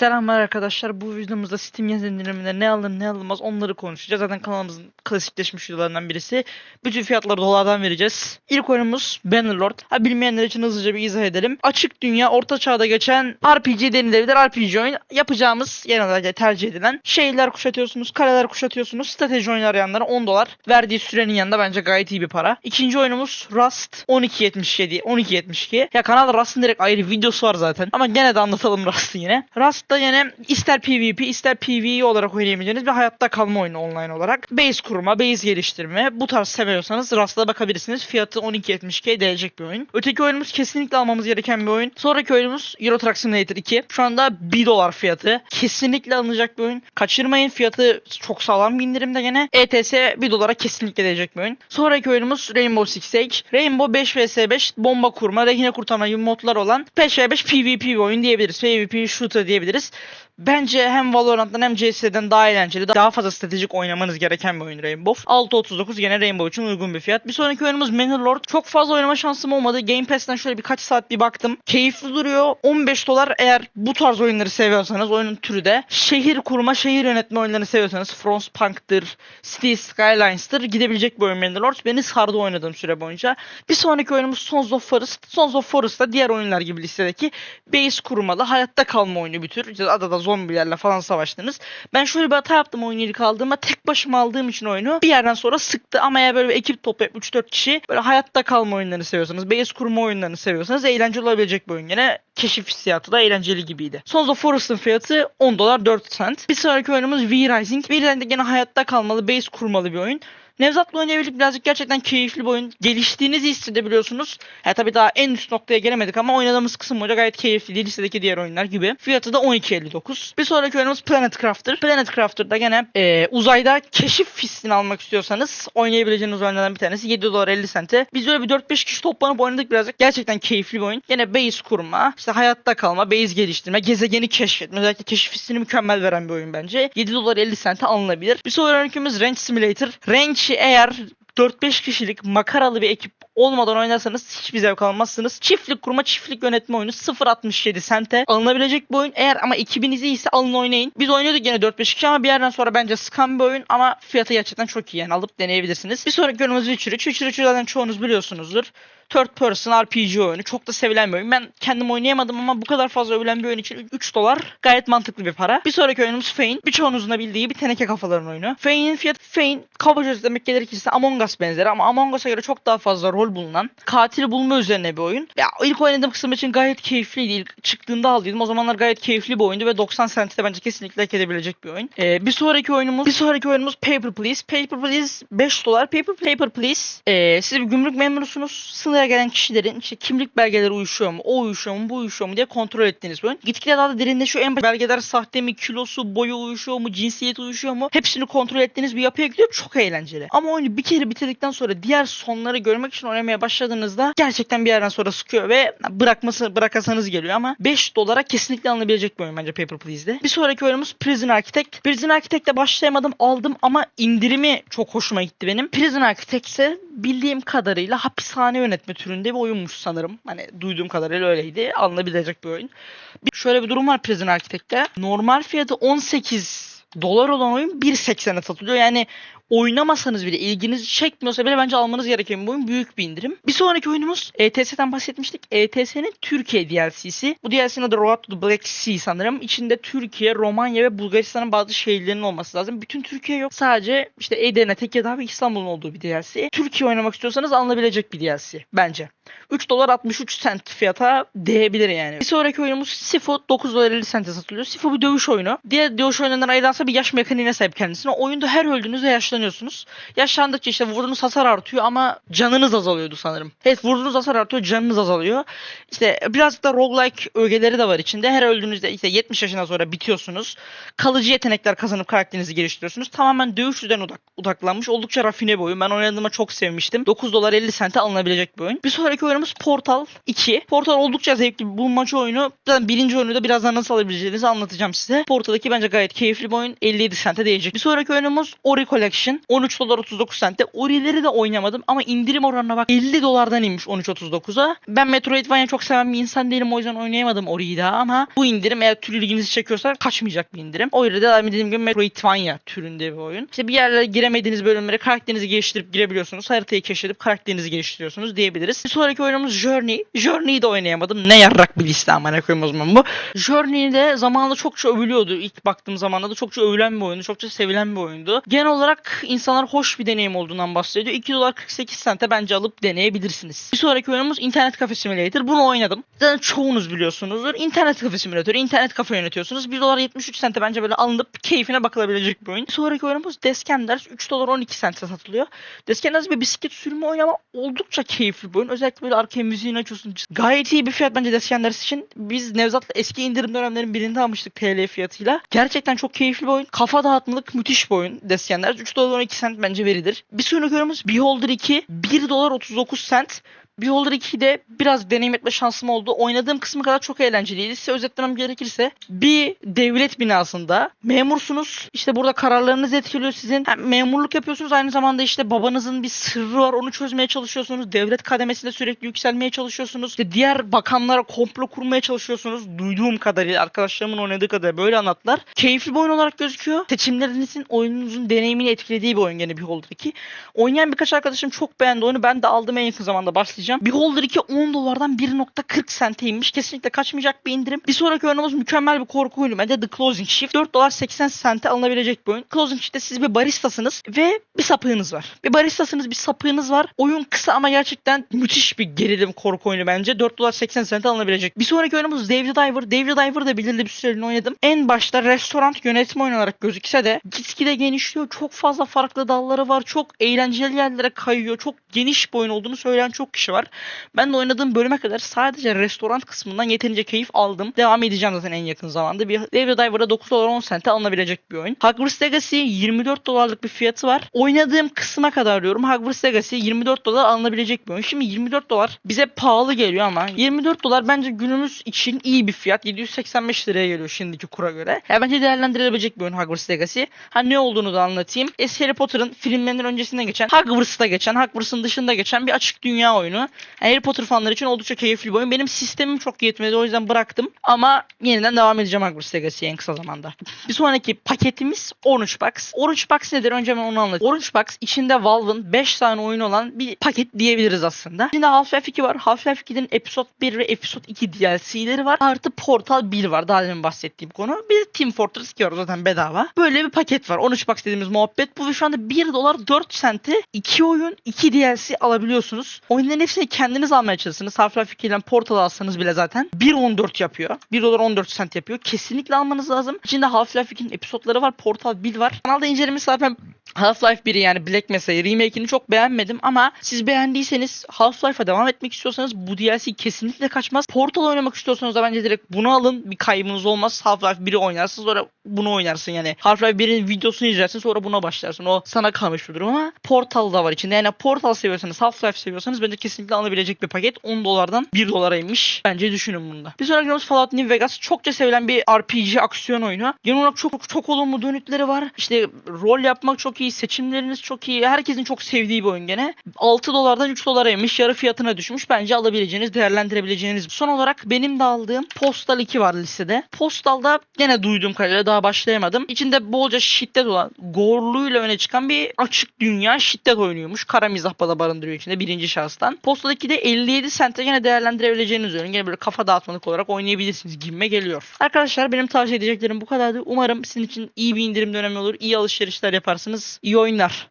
Selamlar arkadaşlar. Bu videomuzda Steam yaz indiriminde ne alınır ne alınmaz onları konuşacağız. Zaten kanalımızın klasikleşmiş videolarından birisi. Bütün fiyatları dolardan vereceğiz. İlk oyunumuz Bannerlord. Ha bilmeyenler için hızlıca bir izah edelim. Açık dünya, orta çağda geçen RPG denilebilir RPG oyun. Yapacağımız genelde tercih edilen şehirler kuşatıyorsunuz, kaleler kuşatıyorsunuz. Strateji oyunu arayanlara 10 dolar. Verdiği sürenin yanında bence gayet iyi bir para. İkinci oyunumuz Rust 1277, 1272. Ya kanalda Rust'ın direkt ayrı videosu var zaten. Ama gene de anlatalım Rust'ı yine. Rust'ta yine ister PvP ister PvE olarak oynayabileceğiniz bir hayatta kalma oyunu online olarak. Base kurma, base geliştirme bu tarz seviyorsanız Rust'a bakabilirsiniz. Fiyatı 12.72 değecek bir oyun. Öteki oyunumuz kesinlikle almamız gereken bir oyun. Sonraki oyunumuz Euro Truck Simulator 2. Şu anda 1 dolar fiyatı. Kesinlikle alınacak bir oyun. Kaçırmayın fiyatı çok sağlam bir indirimde gene. ETS 1 dolara kesinlikle değecek bir oyun. Sonraki oyunumuz Rainbow Six Siege. Rainbow 5 vs 5 bomba kurma, rehine kurtarma gibi modlar olan 5 vs 5 PvP bir oyun diyebiliriz. PvP shooter diyebiliriz. this Bence hem Valorant'tan hem CS'den daha eğlenceli, daha fazla stratejik oynamanız gereken bir oyun Rainbow. 6.39 gene Rainbow için uygun bir fiyat. Bir sonraki oyunumuz Manor Çok fazla oynama şansım olmadı. Game Pass'ten şöyle birkaç saat bir baktım. Keyifli duruyor. 15 dolar eğer bu tarz oyunları seviyorsanız oyunun türü de şehir kurma, şehir yönetme oyunlarını seviyorsanız Frostpunk'tır, City Skylines'tır gidebilecek bir oyun Manor Beni sardı oynadığım süre boyunca. Bir sonraki oyunumuz Sons of Forest. Sons of Forest da diğer oyunlar gibi listedeki base kurmalı, hayatta kalma oyunu bir tür. İşte adada zombilerle falan savaştınız. Ben şöyle bir hata yaptım oyunu ilk aldığımda. Tek başıma aldığım için oyunu bir yerden sonra sıktı. Ama eğer böyle bir ekip toplayıp 3-4 kişi böyle hayatta kalma oyunlarını seviyorsanız, base kurma oyunlarını seviyorsanız eğlenceli olabilecek bir oyun. Yine keşif hissiyatı da eğlenceli gibiydi. Sons of Forest'ın fiyatı 10 dolar 4 cent. Bir sonraki oyunumuz V Rising. V Rising de gene hayatta kalmalı, base kurmalı bir oyun. Nevzat'la oynayabildik birazcık gerçekten keyifli bir oyun. Geliştiğinizi hissedebiliyorsunuz. Ya tabii daha en üst noktaya gelemedik ama oynadığımız kısım boyunca gayet keyifli. Listedeki diğer oyunlar gibi. Fiyatı da 12.59. Bir sonraki oyunumuz Planet Crafter. Planet Crafter'da gene e, uzayda keşif hissini almak istiyorsanız oynayabileceğiniz oyunlardan bir tanesi. 7 dolar 50 sente. Biz öyle bir 4-5 kişi toplanıp oynadık birazcık. Gerçekten keyifli bir oyun. Yine base kurma, işte hayatta kalma, base geliştirme, gezegeni keşfetme. Özellikle keşif hissini mükemmel veren bir oyun bence. 7 dolar 50 sente alınabilir. Bir sonraki oyunumuz Ranch Simulator. Ranch'i eğer 4-5 kişilik makaralı bir ekip olmadan oynarsanız hiçbir zevk almazsınız. Çiftlik kurma, çiftlik yönetme oyunu 0.67 sente alınabilecek bir oyun. Eğer ama ekibiniz iyiyse alın oynayın. Biz oynuyorduk yine 4-5 kişi ama bir yerden sonra bence sıkan bir oyun ama fiyatı gerçekten çok iyi yani alıp deneyebilirsiniz. Bir sonraki oyunumuz Witcher 3. Witcher 3'ü zaten çoğunuz biliyorsunuzdur. Third person RPG oyunu. Çok da sevilen bir oyun. Ben kendim oynayamadım ama bu kadar fazla övülen bir oyun için 3 dolar gayet mantıklı bir para. Bir sonraki oyunumuz Fane. Birçoğunuzun da bildiği bir teneke kafaların oyunu. Fane'in fiyatı Fane kabaca özetlemek gerekirse Among Us benzeri ama Among Us'a göre çok daha fazla rol bulunan katil bulma üzerine bir oyun. Ya ilk oynadığım kısım için gayet keyifliydi. İlk çıktığında aldıydım. O zamanlar gayet keyifli bir oyundu ve 90 cent'e de bence kesinlikle hak edebilecek bir oyun. Ee, bir sonraki oyunumuz bir sonraki oyunumuz Paper Please. Paper Please 5 dolar. Paper Paper Please. Ee, siz bir gümrük memurusunuz. Sınıra gelen kişilerin işte kimlik belgeleri uyuşuyor mu? O uyuşuyor mu? Bu uyuşuyor mu diye kontrol ettiğiniz bir oyun. Gitgide daha da derinleşiyor. En belgeler sahte mi? Kilosu, boyu uyuşuyor mu? Cinsiyeti uyuşuyor mu? Hepsini kontrol ettiğiniz bir yapıya gidiyor. Çok eğlenceli. Ama oyunu bir kere bitirdikten sonra diğer sonları görmek için oynamaya başladığınızda gerçekten bir yerden sonra sıkıyor ve bırakması bırakasanız geliyor ama 5 dolara kesinlikle alınabilecek bir oyun bence Paper Please'de. Bir sonraki oyunumuz Prison Architect. Prison Architect'te başlayamadım aldım ama indirimi çok hoşuma gitti benim. Prison Architect ise bildiğim kadarıyla hapishane yönetme türünde bir oyunmuş sanırım. Hani duyduğum kadarıyla öyleydi. Alınabilecek bir oyun. Bir, şöyle bir durum var Prison Architect'te. Normal fiyatı 18 dolar olan oyun 1.80'e satılıyor. Yani oynamasanız bile ilginizi çekmiyorsa bile bence almanız gereken bir oyun. Büyük bir indirim. Bir sonraki oyunumuz ETS'den bahsetmiştik. ETS'nin Türkiye DLC'si. Bu DLC'nin adı Road to the Black Sea sanırım. İçinde Türkiye, Romanya ve Bulgaristan'ın bazı şehirlerinin olması lazım. Bütün Türkiye yok. Sadece işte Edirne, Tekirdağ ve İstanbul'un olduğu bir DLC. Türkiye oynamak istiyorsanız alınabilecek bir DLC bence. 3 dolar 63 cent fiyata değebilir yani. Bir sonraki oyunumuz Sifu 9 dolar 50 cente satılıyor. Sifu bir dövüş oyunu. Diğer dövüş oyunlarından ayrılansa bir yaş mekaniğine sahip kendisine. Oyunda her öldüğünüzde yaşlanıyorsunuz. Yaşlandıkça işte vurduğunuz hasar artıyor ama canınız azalıyordu sanırım. Evet vurduğunuz hasar artıyor canınız azalıyor. İşte birazcık da roguelike ögeleri de var içinde. Her öldüğünüzde işte 70 yaşından sonra bitiyorsunuz. Kalıcı yetenekler kazanıp karakterinizi geliştiriyorsunuz. Tamamen dövüş üzerine odak, odaklanmış. Oldukça rafine bir oyun. Ben oynadığımda çok sevmiştim. 9 dolar 50 sente alınabilecek bir oyun. Bir sonraki oyunumuz Portal 2. Portal oldukça zevkli bir bulmaca oyunu. Zaten birinci oyunu da birazdan nasıl alabileceğinizi anlatacağım size. Portal 2 bence gayet keyifli bir oyun. 57 sente değecek. Bir sonraki oyunumuz Ori Collection. İçin 13 dolar 39 sente. Ori'leri de oynamadım ama indirim oranına bak 50 dolardan inmiş 13.39'a. Ben Metroidvania çok seven bir insan değilim o yüzden oynayamadım Ori'yi daha ama bu indirim eğer tür ilginizi çekiyorsa kaçmayacak bir indirim. Ori'de de dediğim gibi Metroidvania türünde bir oyun. İşte bir yerlere giremediğiniz bölümlere karakterinizi geliştirip girebiliyorsunuz. Haritayı keşfedip karakterinizi geliştiriyorsunuz diyebiliriz. Bir sonraki oyunumuz Journey. Journey'i de oynayamadım. Ne yarrak bir liste amına koyayım o zaman bu. Journey de zamanında çokça övülüyordu. İlk baktığım zamanda da çokça övülen bir oyundu. Çokça sevilen bir oyundu. Genel olarak insanlar hoş bir deneyim olduğundan bahsediyor. 2 dolar 48 sente bence alıp deneyebilirsiniz. Bir sonraki oyunumuz İnternet Cafe Simulator. Bunu oynadım. Zaten çoğunuz biliyorsunuzdur. İnternet Cafe Simulator. internet kafe yönetiyorsunuz. 1 dolar 73 sente bence böyle alınıp keyfine bakılabilecek bir oyun. Bir sonraki oyunumuz Deskenders. 3 dolar 12 sente satılıyor. Deskenders bir bisiklet sürme oyunu ama oldukça keyifli bir oyun. Özellikle böyle arkaya müziğini açıyorsun. Gayet iyi bir fiyat bence Deskenders için. Biz Nevzat'la eski indirim dönemlerin birinde almıştık TL fiyatıyla. Gerçekten çok keyifli bir oyun. Kafa dağıtmalık müthiş bir oyun Deskenders. 3 dolar 12 sent bence verilir. Bir sonraki oyunumuz Beholder 2. 1 dolar 39 sent. Beholder 2'de biraz deneyim etme şansım oldu. Oynadığım kısmı kadar çok eğlenceliydi. Size özetlemem gerekirse bir devlet binasında memursunuz. İşte burada kararlarınız etkiliyor sizin. Hem memurluk yapıyorsunuz aynı zamanda işte babanızın bir sırrı var onu çözmeye çalışıyorsunuz. Devlet kademesinde sürekli yükselmeye çalışıyorsunuz. İşte diğer bakanlara komplo kurmaya çalışıyorsunuz. Duyduğum kadarıyla arkadaşlarımın oynadığı kadar böyle anlattılar. Keyifli bir oyun olarak gözüküyor. Seçimlerinizin oyununuzun deneyimini etkilediği bir oyun gene Beholder 2. Oynayan birkaç arkadaşım çok beğendi oyunu. Ben de aldım en yakın zamanda başlayacağım. Beholder 2 10 dolardan 1.40 sente inmiş. Kesinlikle kaçmayacak bir indirim. Bir sonraki oyunumuz mükemmel bir korku oyunu. Bence The Closing Shift. 4 dolar 80 sente alınabilecek bir oyun. Closing Shift'te siz bir baristasınız ve bir sapığınız var. Bir baristasınız bir sapığınız var. Oyun kısa ama gerçekten müthiş bir gerilim korku oyunu bence. 4 dolar 80 sente alınabilecek. Bir sonraki oyunumuz David Diver. David Diver da belirli bir süreliğine oynadım. En başta restoran yönetme oyunu olarak gözükse de gitgide genişliyor. Çok fazla farklı dalları var. Çok eğlenceli yerlere kayıyor. Çok geniş bir oyun olduğunu söyleyen çok kişi var. Ben de oynadığım bölüme kadar sadece restoran kısmından yeterince keyif aldım. Devam edeceğim zaten en yakın zamanda. Bir David Diver'da 9 dolar 10 sente alınabilecek bir oyun. Hogwarts Legacy 24 dolarlık bir fiyatı var. Oynadığım kısma kadar diyorum. Hogwarts Legacy 24 dolar alınabilecek bir oyun. Şimdi 24 dolar bize pahalı geliyor ama 24 dolar bence günümüz için iyi bir fiyat. 785 liraya geliyor şimdiki kura göre. Ya bence değerlendirilebilecek bir oyun Hogwarts Legacy. Ha ne olduğunu da anlatayım. Es Harry Potter'ın filmlerinin öncesinde geçen, Hogwarts'ta geçen, Hogwarts'ın dışında geçen bir açık dünya oyunu. Yani Harry Potter fanları için oldukça keyifli bir oyun. Benim sistemim çok yetmedi o yüzden bıraktım. Ama yeniden devam edeceğim Hogwarts Legacy'ye en kısa zamanda. Bir sonraki paketimiz Orange Box. Orange Box nedir? Önce ben onu anlatayım. Orange Box içinde Valve'ın 5 tane oyun olan bir paket diyebiliriz aslında. İçinde Half-Life 2 var. Half-Life 2'nin Episode 1 ve Episode 2 DLC'leri var. Artı Portal 1 var. Daha demin bahsettiğim konu. Bir de Team Fortress 2 var zaten bedava. Böyle bir paket var. 13 Box dediğimiz muhabbet. Bu ve şu anda 1 dolar 4 sente 2 oyun 2 DLC alabiliyorsunuz. Oyunların hepsini kendiniz almaya çalışırsınız. Half-Life 2 ile Portal alsanız bile zaten 1.14 yapıyor. 1 dolar 14 sent yapıyor. Kesinlikle almanız lazım. İçinde Half-Life 2'nin episodları var. Portal 1 var. Kanalda incelemesi zaten Half-Life 1'i yani Black Mesa remake'ini çok beğenmedim ama siz beğendiyseniz Half-Life'a devam etmek istiyorsanız bu DLC kesinlikle kaçmaz. Portal oynamak istiyorsanız da bence direkt bunu alın. Bir kaybınız olmaz. Half-Life 1'i oynarsın sonra bunu oynarsın yani. Half-Life 1'in videosunu izlersin sonra buna başlarsın. O sana kalmış bir durum ama Portal da var içinde. Yani Portal seviyorsanız Half-Life seviyorsanız bence kesinlikle alınabilecek bir paket. 10 dolardan 1 dolara inmiş. Bence düşünün bunda. Bir sonraki oyunumuz Fallout New Vegas. Çokça sevilen bir RPG aksiyon oyunu. Genel olarak çok çok olumlu dönütleri var. İşte rol yapmak çok iyi. Seçimleriniz çok iyi. Herkesin çok sevdiği bir oyun gene. 6 dolardan 3 dolara inmiş. Yarı fiyatına düşmüş. Bence alabileceğiniz, değerlendirebileceğiniz. Son olarak benim de aldığım Postal 2 var listede. Postal'da gene duyduğum kadarıyla daha başlayamadım. İçinde bolca şiddet olan, gorluğuyla öne çıkan bir açık dünya şiddet oynuyormuş. Kara mizah barındırıyor içinde birinci şahıstan. Postal 2'de 57 sente gene değerlendirebileceğiniz oyun. Gene böyle kafa dağıtmalık olarak oynayabilirsiniz gibime geliyor. Arkadaşlar benim tavsiye edeceklerim bu kadardı. Umarım sizin için iyi bir indirim dönemi olur. iyi alışverişler yaparsınız. İyi oyunlar.